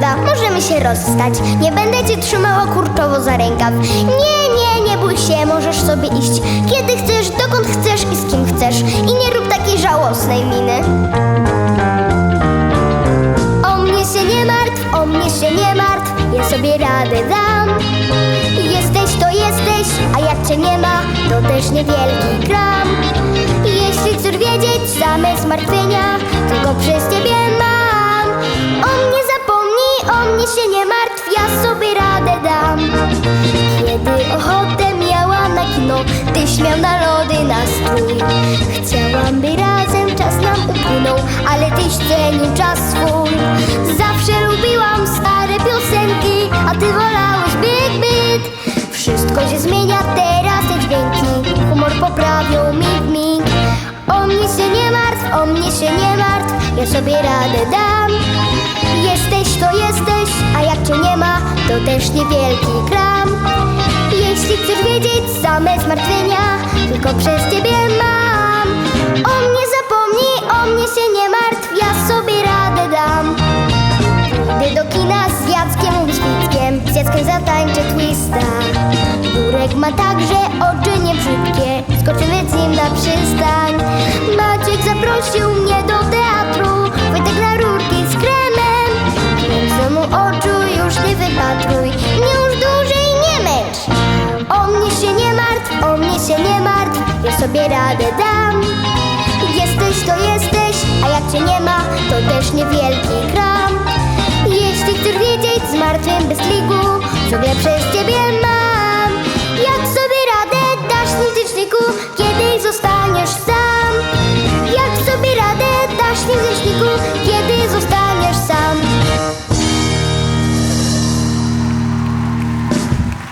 możemy się rozstać. Nie będę cię trzymała kurczowo za rękaw. Nie, nie, nie bój się, możesz sobie iść. Kiedy chcesz, dokąd chcesz i z kim chcesz. I nie rób takiej żałosnej miny. O mnie się nie martw, o mnie się nie martw, ja sobie radę dam. Jesteś to jesteś, a jak cię nie ma, to też niewielki kram. Jeśli chcesz wiedzieć same zmartwienia, tylko przez ciebie tyś miał na lody nastrój. Chciałam, by razem czas nam upłynął, ale tyś cenił czas swój. Zawsze lubiłam stare piosenki, a ty wolałeś byt, byt. Wszystko się zmienia teraz, te dźwięki humor poprawią mig, mig. O mnie się nie martw, o mnie się nie martw, ja sobie radę dam. Jesteś to jesteś, a jak cię nie ma, to też niewielki kram. Jeśli chcesz wiedzieć same zmartwienia, tylko przez ciebie mam. O mnie zapomnij, o mnie się nie martw, ja sobie radę dam. Idę do kina z Jackiem Wójckiem, z Jackiem zatańczę twista. Jurek ma także oczy niebrzydkie, skoczymy z nim na przystań. Maciek zaprosił mnie sobie radę dam. Jesteś to jesteś, a jak cię nie ma, to też niewielki gram Jeśli chcesz wiedzieć z martwym bez kliku, sobie przez ciebie mam. Jak sobie radę dasz mityczniku, kiedyś zostaniesz sam? Jak sobie radę dasz mityczniku, kiedy zostaniesz